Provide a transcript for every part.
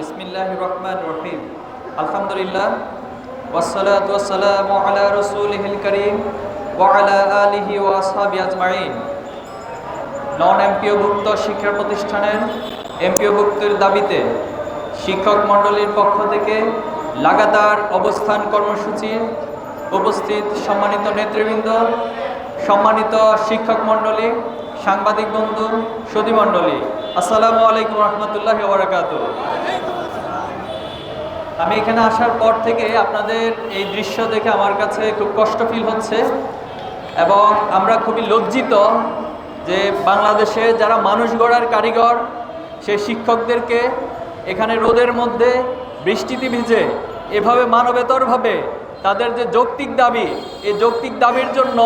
রহিম আলহামদুলিল্লাহ নন এমপিওভুক্ত শিক্ষা প্রতিষ্ঠানের এমপিওভুক্তির দাবিতে শিক্ষক মণ্ডলীর পক্ষ থেকে লাগাতার অবস্থান কর্মসূচি উপস্থিত সম্মানিত নেতৃবৃন্দ, সম্মানিত শিক্ষক মণ্ডলী, সাংবাদিক বন্ধু সুধী মণ্ডলী। আসসালামু আলাইকুম রহমতুল্লাহ ওবরাকাত আমি এখানে আসার পর থেকে আপনাদের এই দৃশ্য দেখে আমার কাছে খুব কষ্ট ফিল হচ্ছে এবং আমরা খুবই লজ্জিত যে বাংলাদেশে যারা মানুষ গড়ার কারিগর, সেই শিক্ষকদেরকে এখানে রোদের মধ্যে বৃষ্টিতে ভিজে এভাবে মানবেতরভাবে তাদের যে যৌক্তিক দাবি, এই যৌক্তিক দাবির জন্য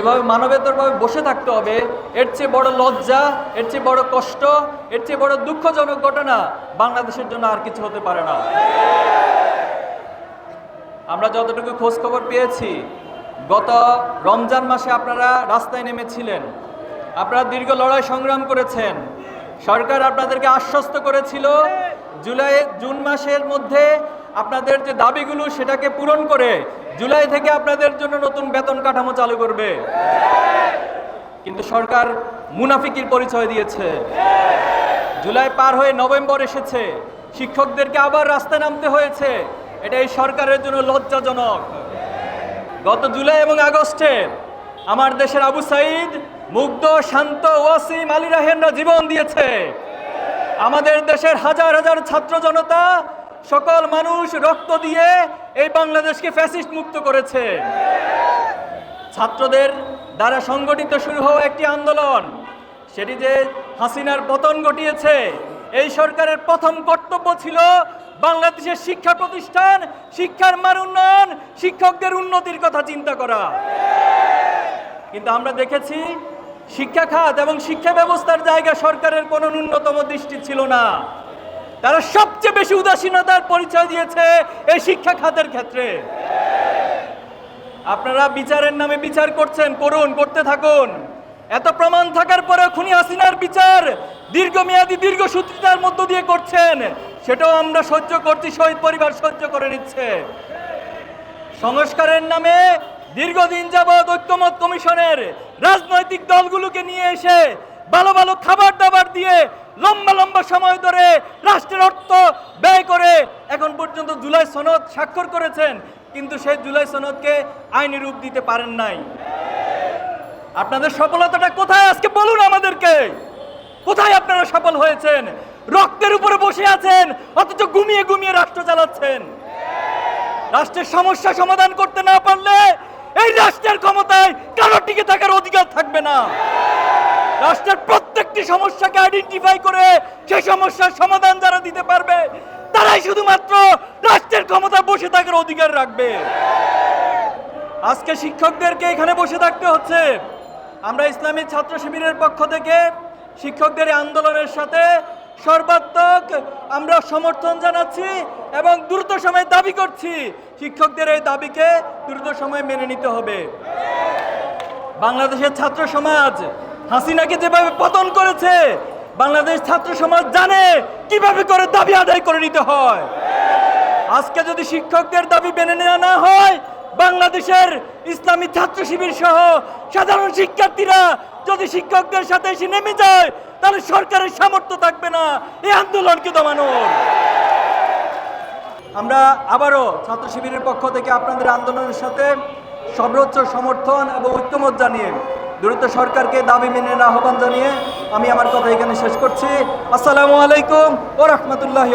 এভাবে মানবেতরভাবে বসে থাকতে হবে। এর চেয়ে বড় লজ্জা, এর চেয়ে বড় কষ্ট, এর চেয়ে বড় দুঃখজনক ঘটনা বাংলাদেশের জন্য আর কিছু হতে পারে না। আমরা যতটুকু খোঁজ খবর পেয়েছি, গত রমজান মাসে আপনারা রাস্তায় নেমেছিলেন। আপনারা দীর্ঘ লড়াই সংগ্রাম করেছেন। সরকার আপনাদেরকে আশ্বস্ত করেছিল, জুলাই, জুন মাসের মধ্যে আপনাদের যে দাবিগুলো সেটাকে পূরণ করে জুলাই থেকে আপনাদের জন্য নতুন বেতন কাঠামো চালু করবে। কিন্তু সরকার মুনাফিকির পরিচয় দিয়েছে। জুলাই পার হয়ে নভেম্বর এসেছে। শিক্ষকদেরকে আবার রাস্তায় নামতে হয়েছে। এটা এই সরকারের জন্য লজ্জাজনক। গত জুলাই এবং আগস্টে আমার দেশের আবু সাইদ, মুগ্ধ, শান্ত, ওয়াসিম, আলী রাহেনরা জীবন দিয়েছে। আমাদের দেশের হাজার হাজার ছাত্র জনতা সকল মানুষ রক্ত দিয়ে এই বাংলাদেশকে ফ্যাসিস্ট মুক্ত করেছে। ছাত্রদের দ্বারা সংগঠিত শুরু হওয়া একটি আন্দোলন। সেটি যে হাসিনার পতন ঘটিয়েছে, এই সরকারের প্রথম কর্তব্য ছিল বাংলাদেশের শিক্ষা প্রতিষ্ঠান, শিক্ষার মান উন্নয়ন, শিক্ষকদের উন্নতির কথা চিন্তা করা। কিন্তু আমরা দেখেছি শিক্ষা খাত এবং শিক্ষা ব্যবস্থার জায়গা সরকারের কোনো ন্যূনতম দৃষ্টি ছিল না। তারা সবচেয়ে বেশি উদাসীনতার পরিচয় দিয়েছে এই শিক্ষা খাতের ক্ষেত্রে। আপনারা বিচারের নামে বিচার করছেন করুন করতে থাকুন। এত প্রমাণ থাকার পরে খুনি হাসিনার বিচার দীর্ঘমেয়াদী, দীর্ঘসূত্রিতার মধ্য দিয়ে করছেন। সেটাও আমরা সহ্য করছি, শহীদ পরিবার সহ্য করে নিচ্ছে। সংস্কারের নামে দীর্ঘদিন যাবৎ ঐক্যমত কমিশনের রাজনৈতিক দলগুলোকে নিয়ে এসে ভালো ভালো খাবার দাবার দিয়ে লম্বা লম্বা সময় ধরে রাষ্ট্রের অর্থ ব্যয় করে এখন পর্যন্ত জুলাই সনদ স্বাক্ষর করেছেন, কিন্তু সেই জুলাই সনদকে আইনি রূপ দিতে পারেন নাই। আপনাদের সফলতাটা কোথায়? আজকে বলুন আমাদেরকে। কোথায় আপনারা সফল হয়েছেন? রক্তের উপরে বসে আছেন, অথচ ঘুমিয়ে ঘুমিয়ে রাষ্ট্র চালাচ্ছেন। রাষ্ট্রের সমস্যা সমাধান করতে না পারলে এই রাষ্ট্রের ক্ষমতায় কারও টিকে থাকার অধিকার থাকবে না। রাষ্ট্রের প্রত্যেকটি সমস্যাকে আইডেন্টিফাই করে সেই সমস্যার সমাধান যারা দিতে পারবে, তারাই শুধুমাত্র রাষ্ট্রের ক্ষমতায় বসে থাকার অধিকার রাখবে। আজকে শিক্ষকদেরকে এখানে বসে থাকতে হচ্ছে। আমরা ইসলামী ছাত্র শিবিরের পক্ষ থেকে শিক্ষকদের আন্দোলনের সাথে সর্বাত্মক আমরা সমর্থন জানাচ্ছি এবং দ্রুত সময়ে দাবি করছি, শিক্ষকদের এই দাবিকে দ্রুত সময়ে মেনে নিতে হবে। বাংলাদেশের ছাত্র সমাজ হাসিনাকে যেভাবে পতন করেছে, বাংলাদেশ ছাত্র সমাজ জানে কীভাবে করে দাবি আদায় করে নিতে হয়। আজকে যদি শিক্ষকদের দাবি মেনে নেওয়া না হয়, বাংলাদেশের ইসলামী ছাত্র শিবির সহ সাধারণ শিক্ষার্থীরা যদি শিক্ষকদের সাথে এসে নেমে যায়, তাহলে সরকারের সামর্থ্য থাকবে না এই আন্দোলনকে দমানোর। আমরা আবারও ছাত্র শিবিরের পক্ষ থেকে আপনাদের আন্দোলনের সাথে সর্বোচ্চ সমর্থন এবং ঐক্যমত জানিয়ে দ্রুত সরকারকে দাবি মেনে আহ্বান জানিয়ে আমি আমার কথা এখানে শেষ করছি। আসসালামু আলাইকুম ও রহমতুল্লাহ